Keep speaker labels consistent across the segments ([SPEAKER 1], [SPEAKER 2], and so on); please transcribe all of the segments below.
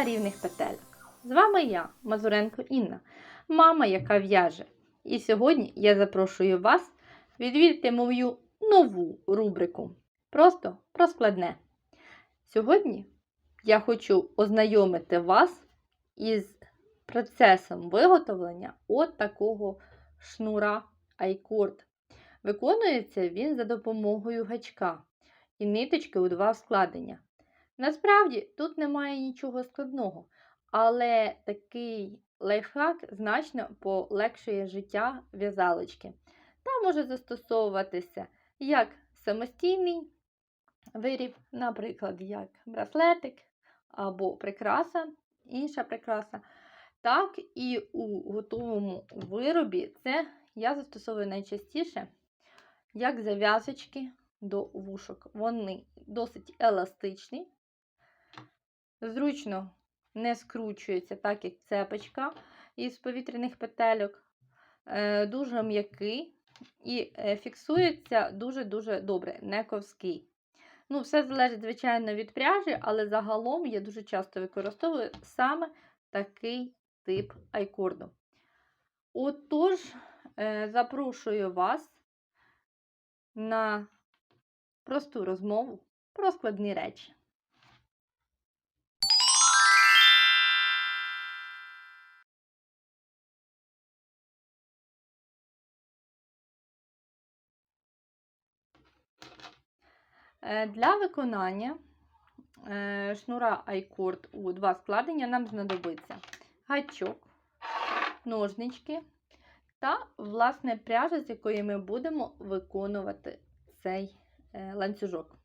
[SPEAKER 1] чарівних петельок. З вами я, Мазуренко Інна, мама, яка в'яже. І сьогодні я запрошую вас відвідати мою нову рубрику Просто про складне. Сьогодні я хочу ознайомити вас із процесом виготовлення от такого шнура айкорд. Виконується він за допомогою гачка і ниточки у два складення. Насправді тут немає нічого складного, але такий лайфхак значно полегшує життя в'язалочки та може застосовуватися як самостійний виріб, наприклад, як браслетик або прикраса, інша прикраса, так і у готовому виробі це я застосовую найчастіше як зав'язочки до вушок. Вони досить еластичні, зручно не скручується, так як цепочка із повітряних петельок, е, дуже м'який і е, фіксується дуже-дуже добре, не ковський. Ну, все залежить, звичайно, від пряжі, але загалом я дуже часто використовую саме такий тип айкорду. Отож, е, запрошую вас на просту розмову про складні речі. Для виконання е, шнура айкорд у два складення нам знадобиться гачок, ножнички та, власне, пряжа, з якої ми будемо виконувати цей е, ланцюжок.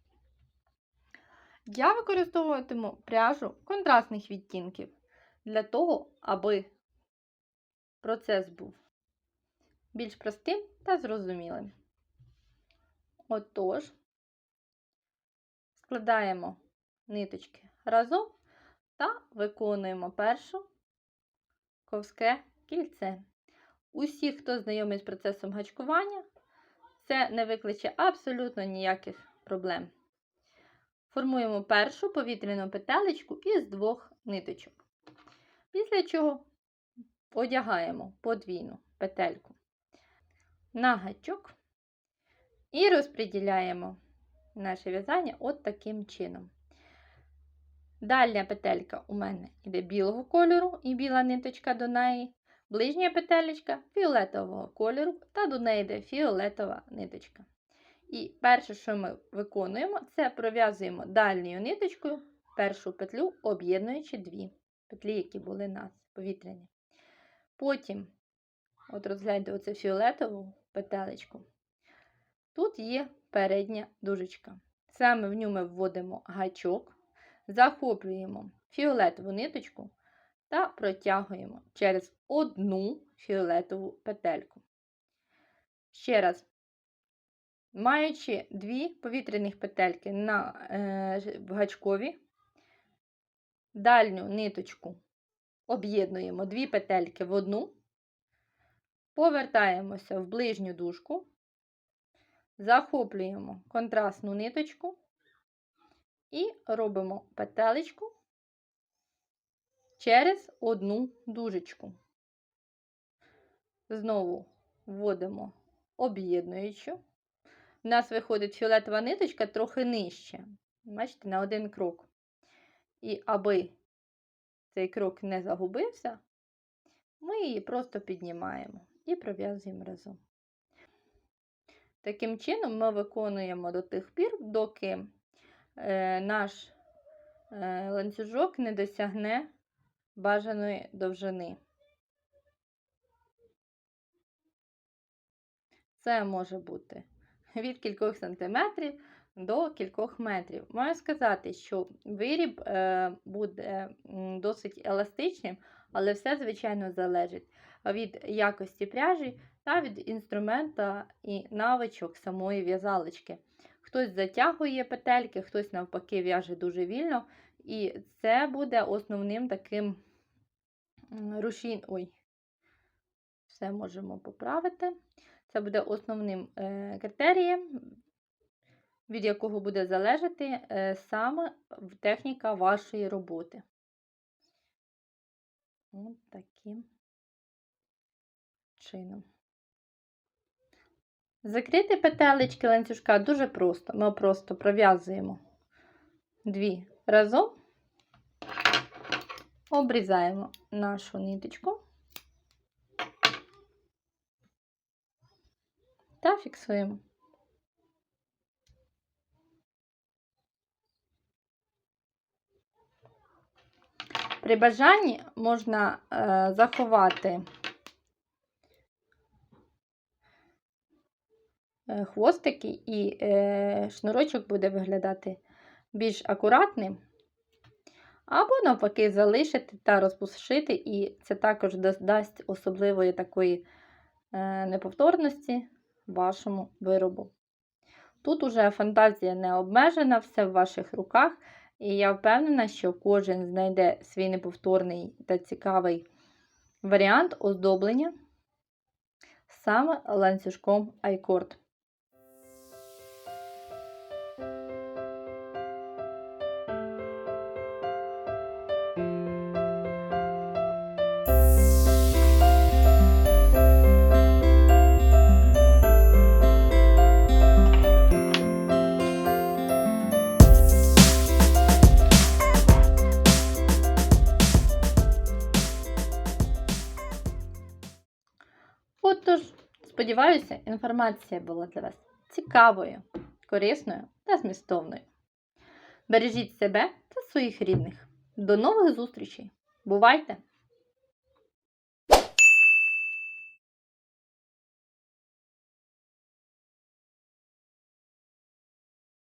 [SPEAKER 1] Я використовуватиму пряжу контрастних відтінків для того, аби процес був більш простим та зрозумілим. Отож, складаємо ниточки разом та виконуємо першу ковське кільце. Усі, хто знайомий з процесом гачкування, це не викличе абсолютно ніяких проблем. Формуємо першу повітряну петелечку із двох ниточок. Після чого одягаємо подвійну петельку на гачок і розподіляємо наше в'язання от таким чином. Дальня петелька у мене йде білого кольору і біла ниточка до неї. Ближня петелечка фіолетового кольору, та до неї йде фіолетова ниточка. І перше, що ми виконуємо, це пров'язуємо дальньою ниточкою першу петлю, об'єднуючи дві петлі, які були у нас повітряні. Потім, от розгляньте оце фіолетову петелечку. Тут є передня дужечка. Саме в ми вводимо гачок, захоплюємо фіолетову ниточку та протягуємо через одну фіолетову петельку. Ще раз, маючи дві повітряних петельки на е, гачкові, дальню ниточку об'єднуємо дві петельки в одну, повертаємося в ближню дужку, захоплюємо контрастну ниточку і робимо петелечку через одну дужечку. Знову вводимо об'єднуючу. У нас виходить фіолетова ниточка трохи нижче. Бачите, на один крок. І аби цей крок не загубився, ми її просто піднімаємо і пров'язуємо разом. Таким чином, ми виконуємо до тих пір, доки е, наш е, ланцюжок не досягне бажаної довжини. Це може бути від кількох сантиметрів до кількох метрів. Маю сказати, що виріб е, буде досить еластичним, але все, звичайно, залежить від якості пряжі та від інструмента і навичок самої в'язалочки. Хтось затягує петельки, хтось, навпаки, в'яже дуже вільно, і це буде основним таким рушін. Ой, все можемо поправити. Це буде основним е, критерієм, від якого буде залежати е, саме техніка вашої роботи. От таким чином. Закрити петелечки ланцюжка дуже просто. Ми просто пров'язуємо дві разом, обрізаємо нашу ниточку та фіксуємо. При бажанні можна е, заховати е, хвостики і е, шнурочок буде виглядати більш акуратним. Або, навпаки, залишити та розпушити, і це також додасть особливої такої е, неповторності вашому виробу. Тут уже фантазія не обмежена, все в ваших руках. І я впевнена, що кожен знайде свій неповторний та цікавий варіант оздоблення саме ланцюжком айкорд. Отож, сподіваюся, інформація була для вас цікавою, корисною та змістовною. Бережіть себе та своїх рідних. До нових зустрічей! Бувайте!